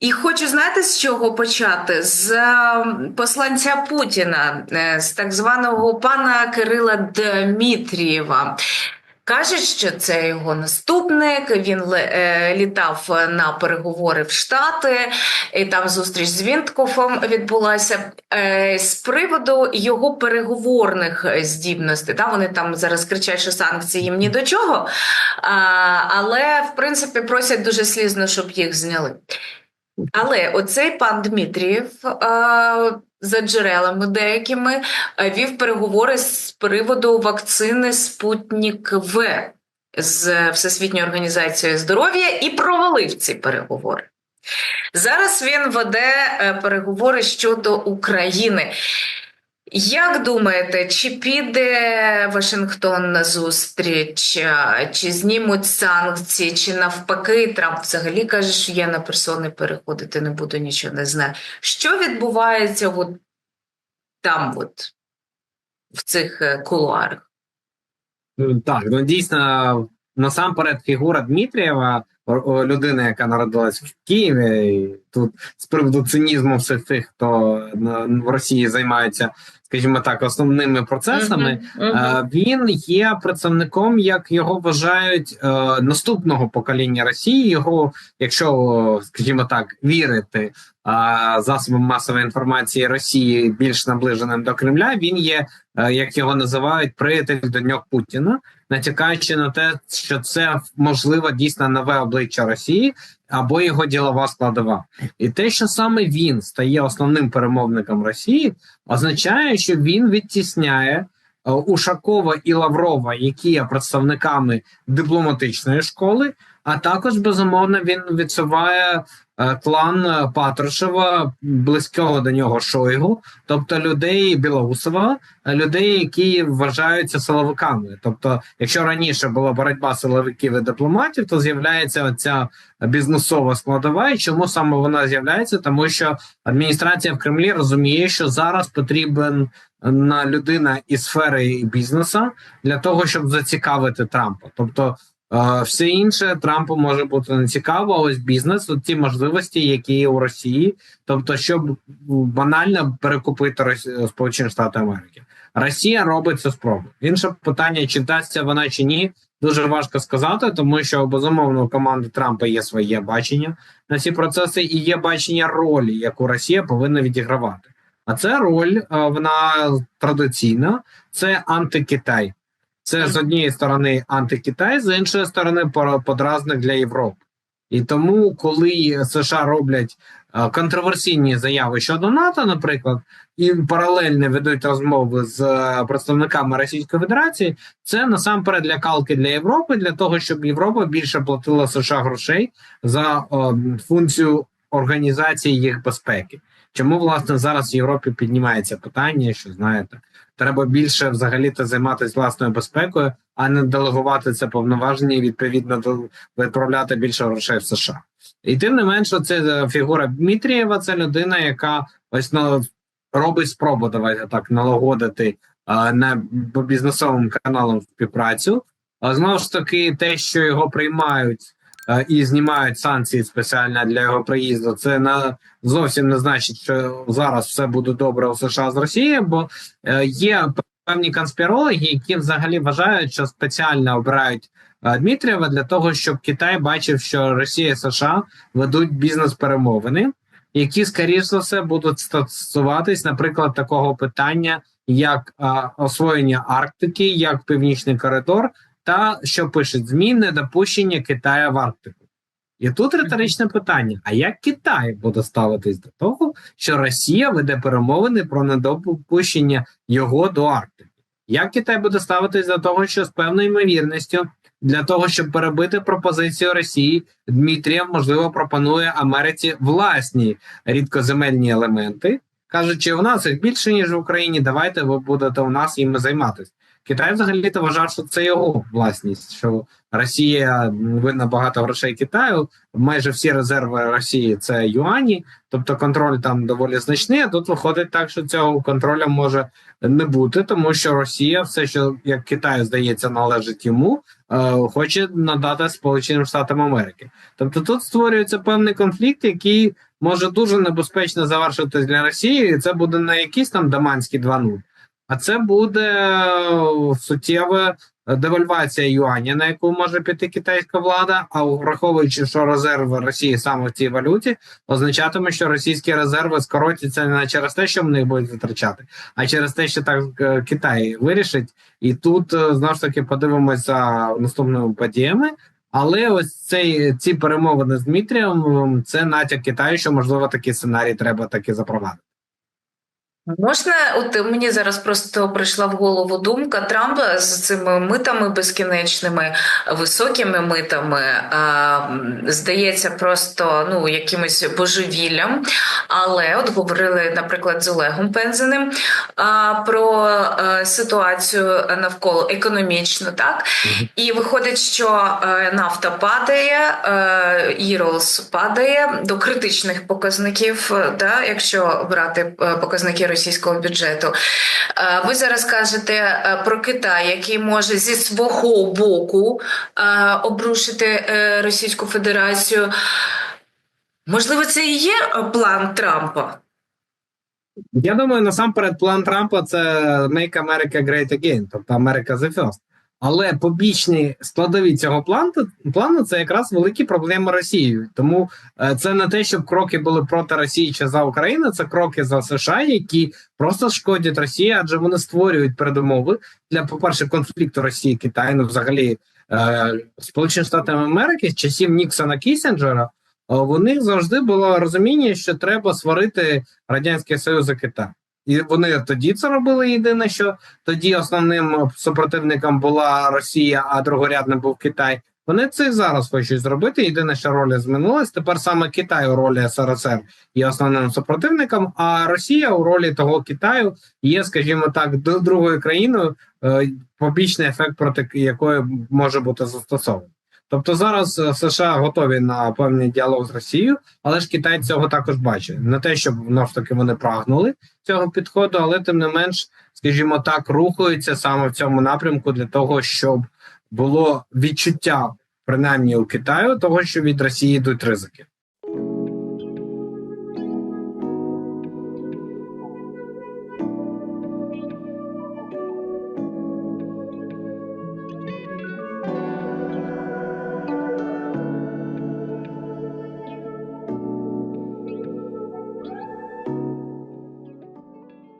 І хочу знаєте, з чого почати? З е, посланця Путіна, е, з так званого пана Кирила Дмитрієва. Кажуть, що це його наступник. Він е, літав на переговори в Штати, і там зустріч з Вінткофом відбулася Е, з приводу його переговорних здібностей. Та вони там зараз кричать, що санкції їм ні до чого, але в принципі просять дуже слізно, щоб їх зняли. Але оцей пан Дмитрієв а, за джерелами деякими вів переговори з приводу вакцини Спутник В з Всесвітньою організацією здоров'я і провалив ці переговори. Зараз він веде е, переговори щодо України. Як думаєте, чи піде Вашингтон на зустріч, чи знімуть санкції, чи навпаки, Трамп взагалі каже, що я на персони переходити не буду, нічого не знаю. Що відбувається от там, от, в цих е, кулуарах? Ну, Так, ну дійсно, насамперед, фігура Дмитрієва, людина, яка народилась в Києві, і тут з приводу цинізму всіх тих, хто в Росії займається, скажімо так, основними процесами. Мгм, мгм. Е, Він є представником, як його вважають, е, наступного покоління Росії. Його, якщо скажімо так, вірити е, засобам масової інформації Росії більш наближеним до Кремля, він є, е, як його називають, приятель доньок Путіна, натякаючи на те, що це можливо дійсно нове обличчя Росії або його ділова складова, і те, що саме він стає основним перемовником Росії, означає, що він відтісняє е, Ушакова і Лаврова, які є представниками дипломатичної школи, а також безумовно він відсуває е, клан е, Патрушева, близького до нього Шойгу, тобто людей Білоусова, е, людей, які вважаються силовиками. Тобто, якщо раніше була боротьба силовиків і дипломатів, то з'являється оця бізнесова складова. І чому саме вона з'являється? Тому що адміністрація в Кремлі розуміє, що зараз потрібен на людина із сфери бізнесу для того, щоб зацікавити Трампа. Тобто, все інше Трампу може бути не цікаво. а Ось бізнес, ті можливості, які є у Росії, тобто, щоб банально перекупити Сполучені Штати Америки. Росія робить цю спробу. Інше питання, чи вдасться вона чи ні, дуже важко сказати, тому що безумовно у команди Трампа є своє бачення на ці процеси, і є бачення ролі, яку Росія повинна відігравати. А це роль, е, вона традиційна, це антикитай. Це з однієї сторони антикитай, з іншої сторони подразник для Європи. І тому, коли США роблять е, контроверсійні заяви щодо НАТО, наприклад, і паралельно ведуть розмови з е, представниками Російської Федерації, це насамперед лякалки для Європи, для того, щоб Європа більше платила США грошей за е, функцію організації їх безпеки. Чому власне зараз в Європі піднімається питання, що знаєте, треба більше взагалі-то займатися власною безпекою, а не делегувати це повноваження і відповідно відправляти більше грошей в США. І тим не менше, це е, фігура Дмитрієва, це людина, яка ось ну, робить спробу, давайте так налагодити е, на бізнесовим каналам співпрацю. А знову ж таки, те, що його приймають і знімають санкції спеціально для його приїзду, це на зовсім не значить, що зараз все буде добре у США з Росією, бо е, є певні конспірологи, які взагалі вважають, що спеціально обирають е, Дмитрієва для того, щоб Китай бачив, що Росія і США ведуть бізнес-перемовини, які скоріш за все будуть стосуватись, наприклад, такого питання, як е, освоєння Арктики, як Північний коридор, та що пишуть ЗМІ, недопущення Китаю в Арктику. І тут риторичне питання: а як Китай буде ставитись до того, що Росія веде перемовини про недопущення його до Арктики? Як Китай буде ставитись до того, що з певною ймовірністю для того, щоб перебити пропозицію Росії, Дмитрієв можливо пропонує Америці власні рідкоземельні елементи, кажучи, у нас їх більше ніж в Україні. Давайте ви будете у нас їми займатися. Китай взагалі то вважав, що це його власність, що Росія винна багато грошей Китаю. Майже всі резерви Росії це юані, тобто контроль там доволі значний. А тут виходить так, що цього контролю може не бути, тому що Росія, все, що як Китаю здається, належить йому, е, хоче надати Сполученим Штатам Америки. Тобто тут створюється певний конфлікт, який може дуже небезпечно завершитись для Росії. І це буде не якийсь там Даманський 2.0, а це буде е, суттєва девальвація юаня, на яку може піти китайська влада. А враховуючи, що резерви Росії саме в цій валюті, означатиме, що російські резерви скоротяться не через те, що вони будуть витрачати, а через те, що так е, Китай вирішить. І тут е, знову ж таки подивимося наступними подіями. Але ось цей ці перемовини з Дмитрієм це натяк Китаю, що можливо такий сценарій треба таки запровадити. Можна, от мені зараз просто прийшла в голову думка Трампа з цими митами безкінечними, високими митами, здається, просто ну якимось божевіллям. Але от говорили, наприклад, з Олегом Пензеним про е, ситуацію навколо економічну, так? І виходить, що е, нафта падає, е, Іролс падає до критичних показників, е, да, якщо брати е, показники російського бюджету. Е, Ви зараз кажете е, про Китай, який може зі свого боку е, обрушити Російську Федерацію. Можливо, це і є план Трампа. Я думаю, насамперед, план Трампа це Make America Great Again, тобто America the First. Але побічні складові цього плану плану це якраз великі проблеми Росії. Тому е, це не те, щоб кроки були проти Росії чи за Україну, це кроки за США, які просто шкодять Росії, адже вони створюють передумови для, по-перше, конфлікту Росії Китаю, ну взагалі е, Сполучені Штати Америки з часів Ніксона Кісінджера. е, У них завжди було розуміння, що треба сварити радянський Союз і Китай. І вони тоді це робили. Єдине, що тоді основним супротивником була Росія, а другорядним був Китай. Вони це і зараз хочуть зробити. Єдине, що роль змінилась. Тепер саме Китай у ролі СРСР є основним супротивником, а Росія у ролі того Китаю є, скажімо так, другою країною, е, побічний ефект, проти якої може бути застосований. Тобто зараз е, США готові на певний діалог з Росією, але ж Китай цього також бачить. Не те, щоб ж таки вони прагнули цього підходу, але тим не менш, скажімо так, рухаються саме в цьому напрямку для того, щоб було відчуття, принаймні у Китаю, того, що від Росії йдуть ризики.